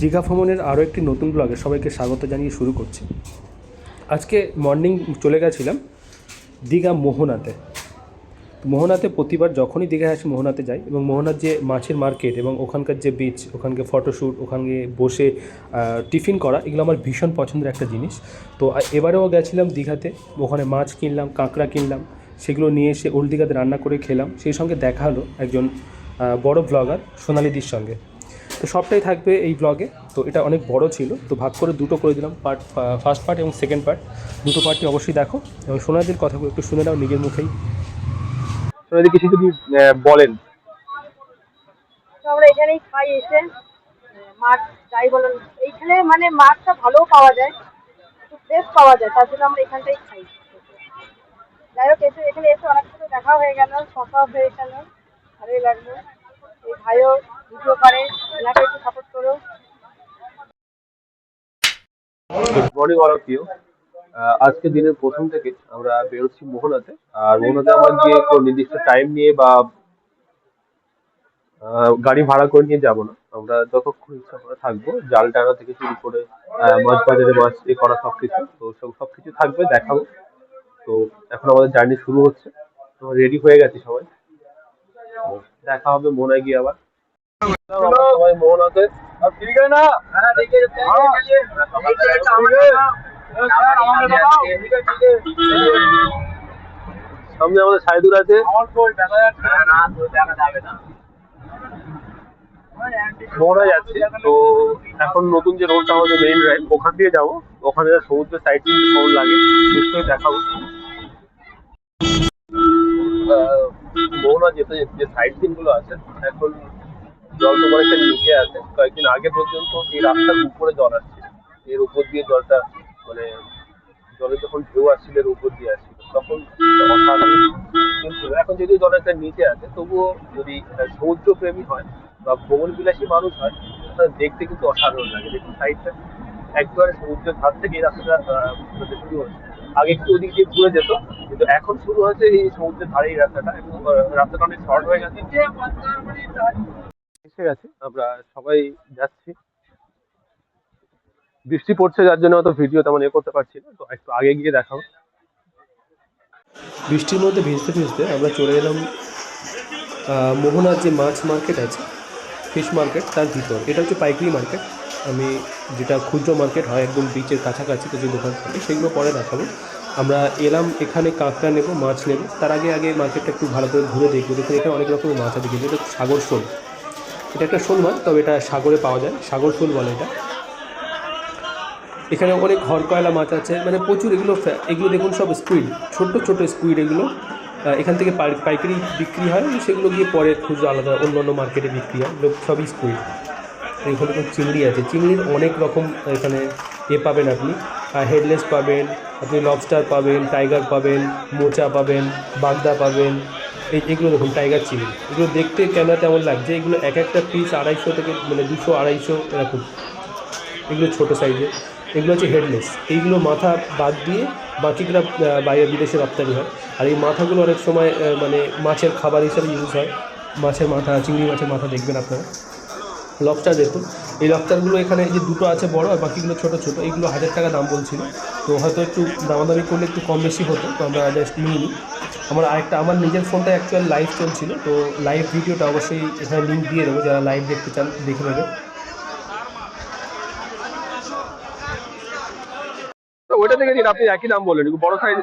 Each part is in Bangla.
দীঘা ভ্রমণের আরও একটি নতুন ব্লগে সবাইকে স্বাগত জানিয়ে শুরু করছি। আজকে মর্নিং চলে গেছিলাম দীঘা মোহনাতে। মোহনাতে প্রতিবার যখনই দীঘায় আসি, মোহনাতে যাই এবং মোহনার যে মাছের মার্কেট এবং ওখানকার যে বিচ ওখানকে ফটোশ্যুট ওখানে বসে টিফিন করা, এগুলো আমার ভীষণ পছন্দের একটা জিনিস। তো এবারেও গেছিলাম দীঘাতে, ওখানে মাছ কিনলাম, কাঁকড়া কিনলাম, সেগুলো নিয়ে এসে ওল্ড দীঘাতে রান্না করে খেলাম। সেই সঙ্গে দেখা হলো একজন বড় ব্লগার সোনালিদির সঙ্গে। তো সবটাই থাকবে এই ব্লগে তো এটা অনেক বড় ছিল। তো ভাগ করে দুটো করে দিলাম পার্ট ফার্স্ট পার্ট এবং সেকেন্ড পার্ট দুটো পার্টই অবশ্যই দেখো। এবং সোনালিদির কথাগুলো একটু শুনে নাও নিজের মুখেই। সোনাদি কিছু যদি বলেন। আমরা এখানেই খাই এসে। মাছ যাই বলেন। এইখানে মানে মাছটা ভালোও পাওয়া যায়, একটু ফ্রেশ পাওয়া যায়, তার জন্য আমরা এখানটাই খাই। যাই হোক, এসে এখানে এসে অনেক কিছু দেখা হয়ে গেল, কথা হয়ে গেল। ভালোই লাগল। ভাইও এনাকে একটু সাপোর্ট করো। Good morning all of you আজকে দিনের প্রথম থেকে আমরা বেরোচ্ছি মোহনাতে। আর মোহনাতে আমরা গিয়ে নির্দিষ্ট টাইম নিয়ে বা গাড়ি ভাড়া করে নিয়ে যাব না। আমরা যতক্ষণ ইচ্ছা করে থাকব, জাল টানা থেকে শুরু করে মাছ বাজারে মাছ এ করা সবকিছু। তো সব, সবকিছু থাকবে, দেখাবো। তো এখন আমাদের জার্নি শুরু হচ্ছে। তো রেডি হয়ে গেছে সবাই। দেখা হবে মোহনায় গিয়ে আবার। সবাই মোহনাতে সামনে আমাদের সাইদুর আছে। মোহনা যাচ্ছে। তো এখন নতুন যে রোডটা আমাদের মেইন রাইড ওখান দিয়ে যাব। ওখানে সমুদ্র সাইড লাগে নিশ্চয়ই দেখাবো। মোহনা যেতে যে সাইড সিনগুলো আছে, এখন জল তো অনেকটা নিচে আছে। কয়েকদিন আগে পর্যন্ত এই রাস্তার উপরে জল আসছে এর উপর দিয়ে জলটা মানে জলে যখন ঢেউ আসছিল, এর উপর দিয়ে আসছিল। তখন এখন যদিও জল একটা নিচে আছে, তবুও যদি সমুদ্র প্রেমী হয় বা ভ্রমণ বিলাসী মানুষ হয়, তাহলে দেখতে কিন্তু অসাধারণ লাগে। দেখুন সাইডটা একবারে সমুদ্রের ধার থেকে এই রাস্তাটা শুরু হচ্ছে আগে একটু ওদিক দিয়ে ঘুরে যেত। কিন্তু এখন শুরু হয়েছে এই সমুদ্রের ধারে এই রাস্তাটা এবং রাস্তাটা অনেক শর্ট হয়ে গেছে। এসে গেছে। আমরা সবাই যাচ্ছি। বৃষ্টি পড়ছে, যার জন্য অত ভিডিও তেমন এ করতে পারছি না। তো একটু আগে গিয়ে দেখাবো। বৃষ্টির মধ্যে ভিজতে ভিজতে আমরা চলে এলাম মোহনার যে মাছ মার্কেট আছে ফিশ মার্কেট তার ভিতর। এটা হচ্ছে পাইকারি মার্কেট আমি যেটা ক্ষুদ্র মার্কেট হয় একদম বিচের কাছাকাছি কিছু দোকান থাকে, সেগুলো পরে দেখাবো। আমরা এলাম, এখানে কাঁকড়া নেব, মাছ নেব। তার আগে আগে মার্কেটটা একটু ভালো করে ঘুরে দেখব, দেখুন এখানে অনেক রকমের মাছ আছে কিন্তু এটা সাগর শোল। এটা একটা শোল মাছ, তবে এটা সাগরে পাওয়া যায়, সাগর শোল বলে এটা। এখানে অনেক হরকয়লা মাছ আছে মানে প্রচুর এগুলো এগুলো দেখুন সব স্কুইড ছোট্ট ছোট স্কুইড এগুলো। এখান থেকে পাই- পাইকারি বিক্রি হয়, সেগুলো গিয়ে পরে খুচরো আলাদা অন্য অন্য মার্কেটে বিক্রি হয় এগুলো সবই স্কুইড এখানে দেখুন চিংড়ি আছে। চিংড়ির অনেক রকম এখানে এ পাবেন আপনি। হেডলেস পাবেন, আপনি লবস্টার পাবেন টাইগার পাবেন, মোচা পাবেন, বাগদা পাবেন, এই এগুলো দেখুন টাইগার চিংড়ি। এগুলো দেখতে কেমন তেমন লাগছে? এগুলো এক একটা পিস আড়াইশো থেকে মানে দুশো, আড়াইশো এরকম। এগুলো ছোটো সাইজের এগুলো হচ্ছে হেডলেস এইগুলো মাথা বাদ দিয়ে বাকিগুলো বাইরে বিদেশে রপ্তানি হয়। আর এই মাথাগুলো অনেক সময় মানে মাছের খাবার হিসাবে ইউজ হয়। মাছের মাথা, চিংড়ি মাছের মাথা দেখবেন আপনারা। লবস্টার দেখুন। এই লবস্টারগুলো এখানে এই যে দুটো আছে বড় আর বাকিগুলো ছোটো ছোটো, এইগুলো হাজার টাকা দাম বলছিল। তো হয়তো একটু দামাদামি করলে একটু কম বেশি হতো, তো আমরা জাস্ট নিই। আমার আরেকটা, আমার নিজের ফোনটা অ্যাকচুয়াল লাইভ চলছিল, তো লাইভ ভিডিওটা অবশ্যই এখানে লিঙ্ক দিয়ে দেবো, যারা লাইভ দেখতে চান, দেখে নেবে। ওইটা থেকে আপনি একই দাম একটু বড় সাইজে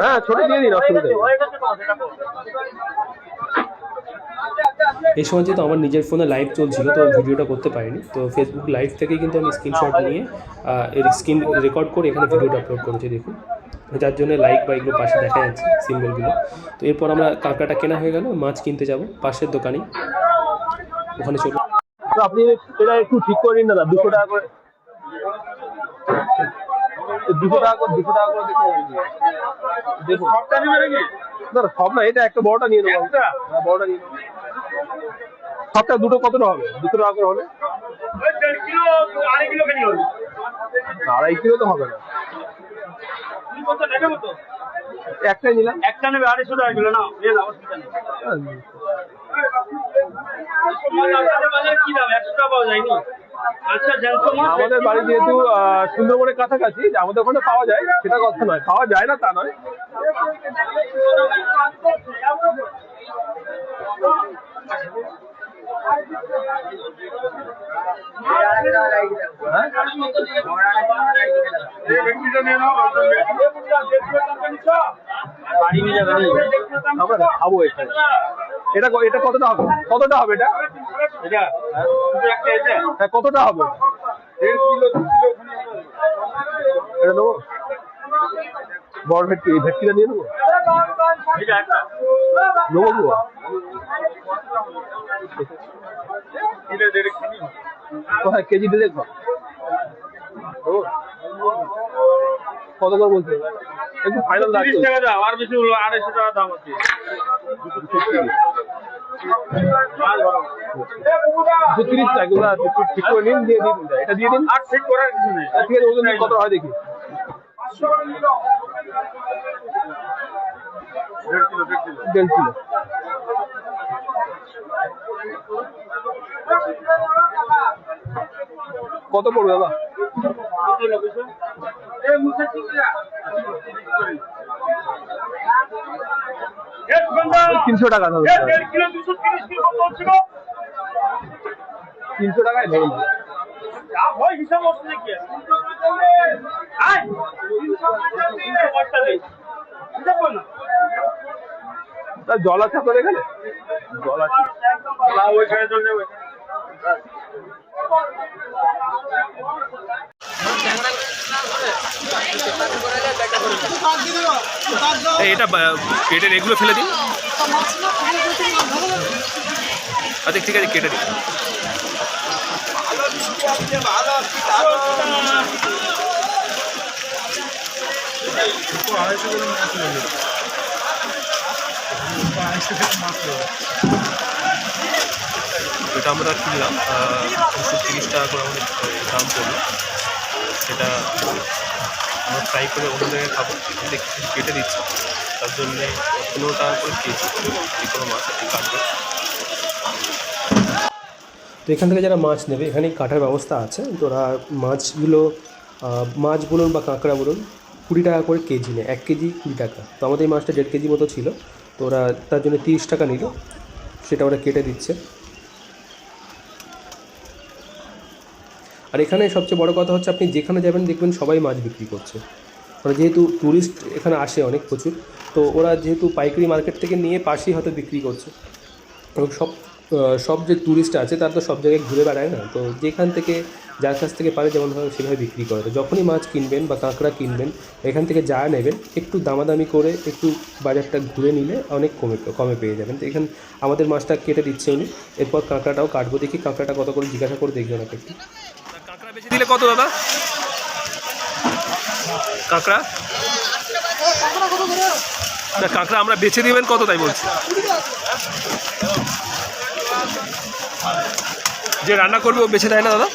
হ্যাঁ ছোট দিয়ে দিন অসুবিধা এই সময় যেহেতু আমার নিজের ফোনে লাইভ চলছিল তো ভিডিওটা করতে পারিনি। তো ফেসবুক লাইভ থেকেই কিন্তু আমি স্ক্রিনশট নিয়ে এর স্ক্রিন রেকর্ড করে এখানে ভিডিওটা আপলোড করেছি দেখুন। যার জন্য লাইক বা এগুলো পাশে দেখা যাচ্ছে সিম্বলগুলো তো এরপর আমরা কাঁকড়াটা কেনা হয়ে গেল মাছ কিনতে যাব পাশের দোকানেই। ওখানে চলুন। আপনি এটা একটু ঠিক করে নিন দাদা দুশো টাকা করে। দুশো টাকা করে দুশো টাকা করে দেখে সবটা নেবে নাকি? দাদা সব না এটা একটা বড়টা নিয়ে নেব। হ্যাঁ, বড়টা নিয়ে নেব। সবটা দুটো কতটা হবে? দুশো টাকা করে হলে? আড়াই কিলো তো হবে না। একটাই নিলাম। একটা নেবে আড়াইশো টাকা কিলো না বাজারে কি দাম? একশো টাকা পাওয়া যায়নি? আমাদের বাড়ি যেহেতু আহ, সুন্দরবনের কাছাকাছি যে আমাদের ওখানে পাওয়া যায় সেটা কথা নয়। পাওয়া যায় না তা নয়। হ্যাঁ? বাড়ি নিয়ে যাবে আমরা খাব এটা এটা কতটা হবে? কতটা হবে এটা? এটা হ্যাঁ, কতটা হবে? এটা নেব? বড় ভেটকি এই ভেটকিটা নিয়ে নেব? নেব খানি কোথায়? কেজি নেব? কত করে বলছে? একটু ফাইনাল তিরিশ টাকা দাম আর বেশি হলো আড়াইশো টাকা দাম আছে। তিরিশ টাকা ওরা ঠিক করে নিন দিয়ে দিন এটা দিয়ে দিন। আর ঠিক করার কিছু নেই। ঠিক আছে ওজন কত হয় দেখি। দেড় কিলো। দেড় কিলো দেড় কিলো কত পড়বে দাদা তিনশো টাকা ধরুন তিনশো টাকায় ধরুন। জল আছে আপনার এখানে? জল আছে। না এটা পেটের এগুলো ফেলে দিন। আচ্ছা ঠিক আছে, কেটে দিন এটা আমরা কিনলাম দুশো তিরিশ টাকা করে আমাদের দাম পড়ল। সেটা আমরা ফ্রাই করে অন্য জায়গায় খাব। দেখি কেটে দিচ্ছি তার জন্যে পনেরো টাকা করে কেজি, যে কোনো মাছ কাটবে তো এখান থেকে যারা মাছ নেবে এখানে কাটার ব্যবস্থা আছে। তো ওরা মাছগুলো মাছ বলুন বা কাঁকড়া বলুন, কুড়ি টাকা করে কেজি নেয়। এক কেজি কুড়ি টাকা। তো আমাদের এই মাছটা দেড় কেজি মতো ছিল। তো ওরা তার জন্য তিরিশ টাকা নিল। সেটা ওরা কেটে দিচ্ছে। আর এখানে সবচেয়ে বড় কথা হচ্ছে আপনি যেখানে যাবেন দেখবেন সবাই মাছ বিক্রি করছে। মানে যেহেতু ট্যুরিস্ট এখানে আসে অনেক প্রচুর, তো ওরা যেহেতু পাইকারি মার্কেট থেকে নিয়ে পাশেই হয়তো বিক্রি করছে। এবং সব সব যে ট্যুরিস্ট আছে তারা তো সব জায়গায় ঘুরে বেড়ায় না, তো যেখান থেকে যার কাছ থেকে পারে যেমন যেমনভাবে সেভাবে বিক্রি করে। তো যখনই মাছ কিনবেন বা কাঁকড়া কিনবেন, এখান থেকে যা নেবেন, একটু দামাদামি করে একটু বাজারটা ঘুরে নিলে অনেক কমে কমে পেয়ে যাবেন। তো এখান, আমাদের মাছটা কেটে দিচ্ছে উনি এরপর কাঁকড়াটাও কাটবো দেখি কাঁকড়াটা কত করে, জিজ্ঞাসা করে দেখবেন কাঁকড়া বেশি দিলে কত দাদা? কাঁকড়া? না, কাঁকড়া আমরা বেছে দিবেন, কত তাই বলছি? যে রান্না করবে ও বেছে দেয় না দাদা?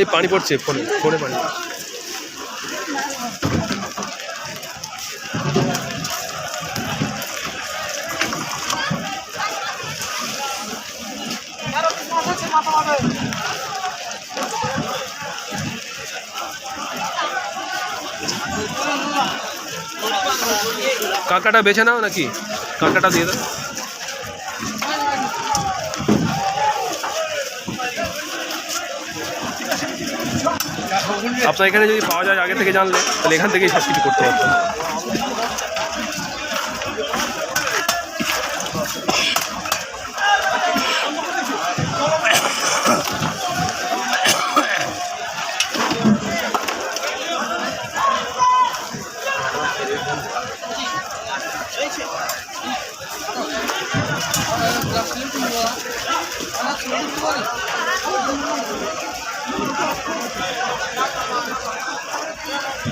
এই পানি পড়ছে ফোনে ফোনে পানি। কাঁকড়াটা বেছে নাও নাকি? কাঁকড়াটা দিয়ে দাও। আপনার এখানে যদি পাওয়া যায়, আগে থেকে জানলে, তাহলে এখান থেকেই সব কিছু করতে পারতেন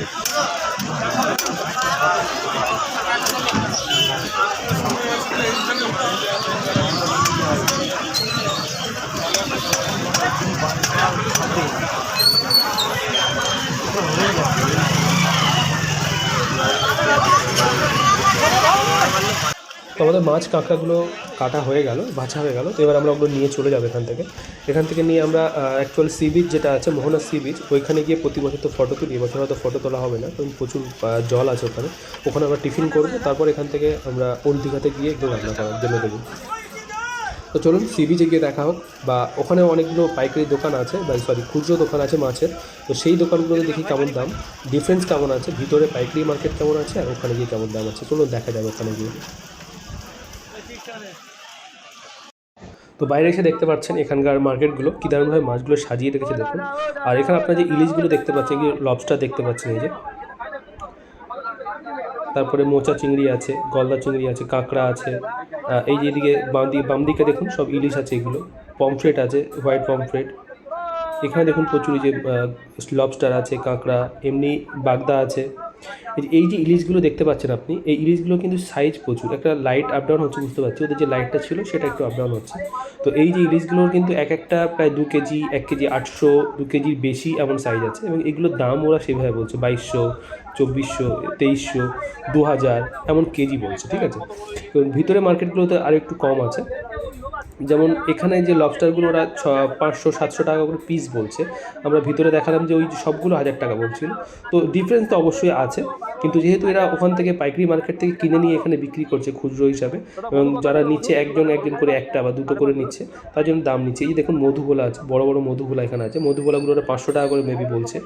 ああ。আমাদের মাছ কাঁকড়াগুলো কাটা হয়ে গেল বাছা হয়ে গেল, তো এবার আমরা ওগুলো নিয়ে চলে যাব এখান থেকে। এখান থেকে নিয়ে আমরা অ্যাকচুয়াল সি বিচ যেটা আছে, মোহনা সি বিচ ওইখানে গিয়ে প্রতি বছর তো ফটো তুলি, এবছর হয়তো ফটো তোলা হবে না, কারণ প্রচুর জল আছে ওখানে। ওখানে আমরা টিফিন করব, তারপর এখান থেকে আমরা ওল্ড দীঘাতে গিয়ে একটু রান্না করার জন্য দেবো। তো চলুন সি বিচে গিয়ে দেখা হোক, বা ওখানে অনেকগুলো পাইকারি দোকান আছে, বা সরি খুচরো দোকান আছে মাছের, তো সেই দোকানগুলোতে দেখি কেমন দাম। ডিফারেন্স কেমন আছে, ভিতরে পাইকারি মার্কেট কেমন আছে, আর ওখানে গিয়ে কেমন দাম আছে, চলুন দেখা যাবে ওখানে গিয়ে। তো বাইরে এসে দেখতে পাচ্ছেন এখানকার মার্কেটগুলো, কী দারুণভাবে মাছগুলো সাজিয়ে রেখেছে দেখুন। আর এখানে আপনার যে ইলিশগুলো দেখতে পাচ্ছেন, কি লবস্টার দেখতে পাচ্ছেন এই যে। তারপরে মোচা চিংড়ি আছে, গলদা চিংড়ি আছে, কাঁকড়া আছে এই যে এদিকে বাম দিকে বাম দিকে দেখুন সব ইলিশ আছে এগুলো। পমফ্রেট আছে, হোয়াইট পমফ্রেট। এখানে দেখুন প্রচুর যে লবস্টার আছে, কাঁকড়া, এমনি বাগদা আছে। এই যে- ইলিশগুলো দেখতে পাচ্ছেন আপনি, এই ইলিশগুলো কিন্তু সাইজ প্রচুর। একটা লাইট আপ ডাউন হচ্ছে, বুঝতে পারছি। ওদের যে লাইটটা ছিল, সেটা একটু আপডাউন হচ্ছে। তো এই যে ইলিশগুলোর কিন্তু এক একটা প্রায় দু কেজি, এক কেজি আটশো, দু কেজির বেশি এমন সাইজ আছে। এবং এগুলোর দাম ওরা সেভাবে বলছে, বাইশশো চব্বিশশো, তেইশশো দু হাজার এমন কেজি বলছে, ঠিক আছে? তো ভিতরে মার্কেটগুলোতে আর একটু কম আছে। যেমন এখানে যে লবস্টারগুলো ওরা ছ, পাঁচশো, সাতশো টাকা করে পিস বলছে, আমরা ভিতরে দেখালাম যে ওই সবগুলো হাজার টাকা বলছিল। তো ডিফারেন্স তো অবশ্যই আছে, কিন্তু যেহেতু এরা ওখান থেকে পাইকারি মার্কেট থেকে কিনে নিয়ে এখানে বিক্রি করছে খুচরো হিসাবে, এবং যারা নিচ্ছে একজন একজন করে একটা বা দুটো করে নিচ্ছে, তার জন্য দাম নিচ্ছে। এই যে দেখুন মধুগোলা আছে, বড় বড় মধুগোলা এখানে আছে। মধুগোলাগুলো ওরা পাঁচশো টাকা করে মেবি বলছে।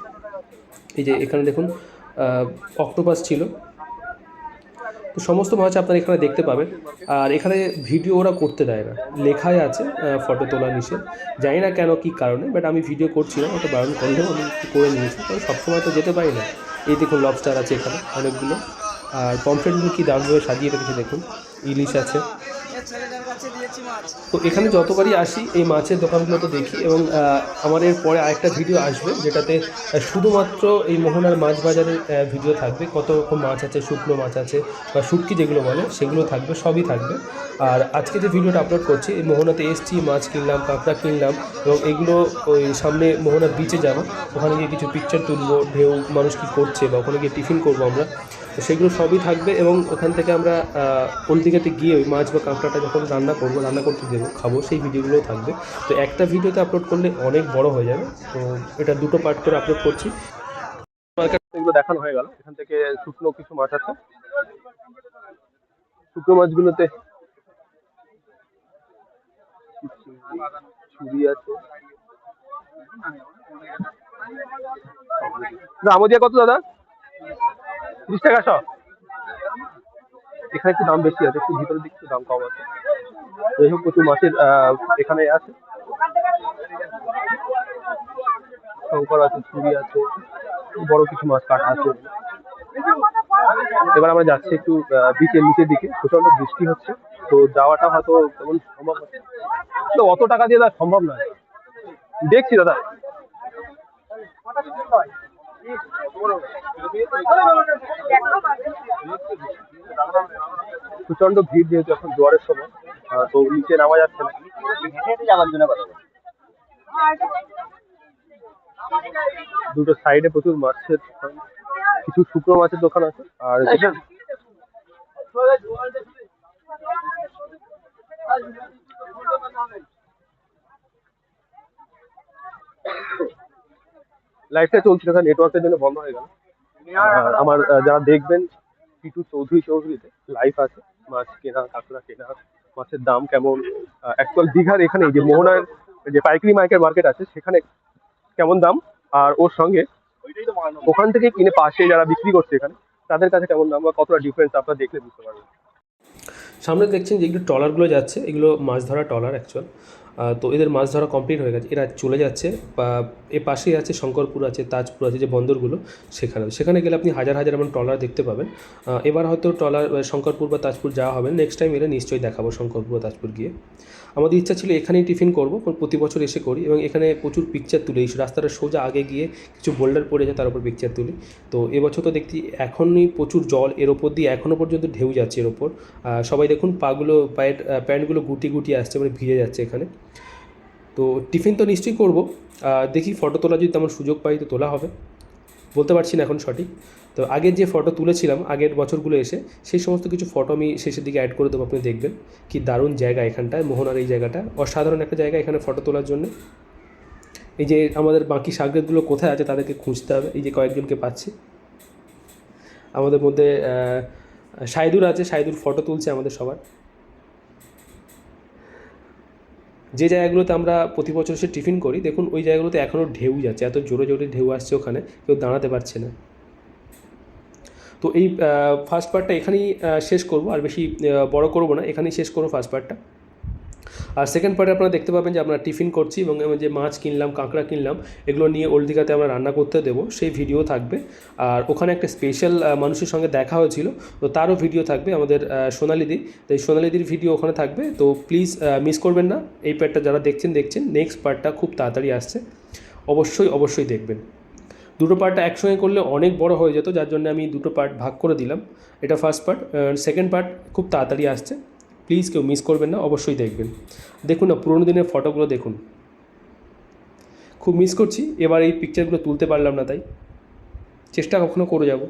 এই যে এখানে দেখুন অক্টোপাস ছিল। তো সমস্ত মাছ আপনারা এখানে দেখতে পাবেন। আর এখানে ভিডিও ওরা করতে দেয় না। লেখাই আছে ফটো তোলা নিষেধ। জানি না কেন, কী কারণে বাট আমি ভিডিও করছিলাম, ওটা বারণ করলেও আমি করে নিয়েছি। কারণ সবসময় তো যেতে পারি না। এই দেখুন লবস্টার আছে এখানে, অনেকগুলো। আর পমফ্রেটগুলো কী দারুণভাবে সাজিয়ে রেখেছে, দেখুন। ইলিশ আছে। তো এখানে যতবারই আসি, এই মাছের দোকানগুলো তো দেখি এবং এর পরে আরেকটা ভিডিও আসবে যেটাতে শুধুমাত্র এই মোহনার মাছ বাজারের ভিডিও থাকবে। কত রকম মাছ আছে, শুকনো মাছ আছে বা শুটকি যেগুলো বলে, সেগুলো থাকবে, সবই থাকবে। আর আজকে যে ভিডিওটা আপলোড করছি, এই মোহনাতে এসছি, মাছ কিনলাম, কাঁকড়া কিনলাম এবং এগুলো ওই সামনে মোহনা বিচে যাব। ওখানে গিয়ে কিছু পিকচার তুলবো, ঢেউ, মানুষ কী করছে বা ওখানে গিয়ে টিফিন করব আমরা। তো সেগুলো সবই থাকবে এবং ওখান থেকে আমরা দিঘাতে গিয়ে ওই মাছ বা কাঁকড়াটা যখন রান্না করব, রান্না করতে দেবো খাব, সেই ভিডিওগুলোও থাকবে। তো একটা ভিডিওতে আপলোড করলে অনেক বড় হয়ে যাবে। তো এটা দুটো পার্ট করে আপলোড করছি। এগুলো দেখানো হয়ে গেল। এখান থেকে শুকনো কিছু মাছ আছে। শুকনো মাছগুলোতে ছুরি আছে। আমদিয়া কত দাদা? ত্রিশ টাকা সব এখানে একটু দাম বেশি আছে, একটু ভিতরের দিকে দাম কম আছে। যাই হোক, প্রচুর মাছের এখানে আছে। শঙ্কর আছে, ছুরি আছে, বড় কিছু মাছ কাটা আছে। এবার আমরা যাচ্ছি একটু বিচের নিচের দিকে। প্রচণ্ড বৃষ্টি হচ্ছে, তো যাওয়াটা হয়তো তেমন সম্ভব হচ্ছে তো অত টাকা দিয়ে দাদা সম্ভব নয়। দেখছি দাদা। প্রচণ্ড ভিড় যেহেতু এখন জোয়ারের সময় তো নিচে নামা যাচ্ছে না। যাওয়ার জন্য দুটো সাইডে প্রচুর মাছের কিছু শুকনো মাছের দোকান আছে আর লাইফটা চলছিল এখানে নেটওয়ার্কের জন্য বন্ধ হয়ে গেল। আর আমার যারা দেখবেন টিটু চৌধুরী চৌধুরীতে লাইভ আছে মাছ কেনা কাঁকড়া কেনা মাছের দাম কেমন অ্যাকচুয়াল দীঘার এখানে যে মোহনার যে পাইকারি মার্কেট মার্কেট আছে সেখানে কেমন দাম আর ওর সঙ্গে ওখান থেকে কিনে পাশে যারা বিক্রি করছে এখানে তাদের কাছে কেমন দাম বা কতটা ডিফারেন্স আপনারা দেখলে বুঝতে পারবেন। সামনে দেখছেন যে যেগুলো ট্রলারগুলো যাচ্ছে এগুলো মাছ ধরা ট্রলার অ্যাকচুয়াল তো এদের মাছ ধরা কমপ্লিট হয়ে গেছে। এরা চলে যাচ্ছে বা এ পাশেই আছে, শঙ্করপুর আছে, তাজপুর আছে যে বন্দরগুলো, সেখানে। সেখানে গেলে আপনি হাজার হাজার এমন ট্রলার দেখতে পাবেন। এবার হয়তো ট্রলার শঙ্করপুর বা তাজপুর যাওয়া হবে। নেক্সট টাইম এলে নিশ্চয়ই দেখাবো শঙ্করপুর বা তাজপুর গিয়ে। আমাদের ইচ্ছা ছিল এখানেই টিফিন করব প্রতি বছর এসে করি এবং এখানে প্রচুর পিকচার তুলি রাস্তাটা সোজা আগে গিয়ে কিছু বোল্ডার পড়ে যায়, তার উপর পিকচার তুলি। তো এবছর তো দেখছি এখনই প্রচুর জল এর ওপর দিয়ে এখনও পর্যন্ত ঢেউ যাচ্ছে এর ওপর সবাই দেখুন পাগুলো পায়ের প্যান্টগুলো গুটি গুটি আসছে মানে ভিজে যাচ্ছে এখানে। তো টিফিন তো নিশ্চয়ই করব। দেখি ফটো তোলা যদি তেমন সুযোগ পাই তো তোলা হবে। বলতে পারছি না এখন সঠিক। তো আগের যে ফটো তুলেছিলাম, আগের বছরগুলো এসে সেই সমস্ত কিছু ফটো আমি শেষের দিকে অ্যাড করে দেবো, আপনি দেখবেন। কি দারুণ জায়গা এখানটায়, মোহনার এই জায়গাটা। অসাধারণ একটা জায়গা এখানে ফটো তোলার জন্য। এই যে আমাদের বাকি সাগরেদগুলো কোথায় আছে তাদেরকে খুঁজতে হবে, এই যে কয়েকজনকে পাচ্ছি। আমাদের মধ্যে সাইদুর আছে, সাইদুর ফটো তুলছে আমাদের সবার। যে জায়গাগুলোতে আমরা প্রতি বছর সে টিফিন করি, দেখুন ওই জায়গাগুলোতে এখনও ঢেউ যাচ্ছে, এত জোরে জোরে ঢেউ আসছে ওখানে, কেউ দাঁড়াতে পারছে না। তো এই ফার্স্ট পার্টটা এখানেই শেষ করব, আর বেশি বড় করব না, এখানেই শেষ করব ফার্স্ট পার্টটা আর সেকেন্ড পার্টে আপনারা দেখতে পাবেন যে আমরা টিফিন করছি এবং যে মাছ কিনলাম, কাঁকড়া কিনলাম, এগুলো নিয়ে ওল্ড দীঘাতে আমরা রান্না করতে দেবো, সেই ভিডিও থাকবে। আর ওখানে একটা স্পেশাল মানুষের সঙ্গে দেখা হয়েছিল, তো তারও ভিডিও থাকবে আমাদের সোনালিদি তো এই সোনালিদির ভিডিও ওখানে থাকবে, তো প্লিজ মিস করবেন না। এই পার্টটা যারা দেখছেন দেখছেন নেক্সট পার্টটা খুব তাড়াতাড়ি আসছে। অবশ্যই অবশ্যই দেখবেন। দুটো পার্ট একসঙ্গে করলে অনেক বড় হয়ে যেত, যার জন্য আমি দুটো পার্ট ভাগ করে দিলাম। এটা ফার্স্ট পার্ট সেকেন্ড পার্ট খুব তাড়াতাড়ি আসছে। প্লিজ কেউ মিস করবেন না, অবশ্যই দেখবেন। দেখুন না, পুরোনো দিনের ফটোগুলো দেখুন। খুব মিস করছি, এবার এই পিকচারগুলো তুলতে পারলাম না তাই। চেষ্টা কখনও করে যাব।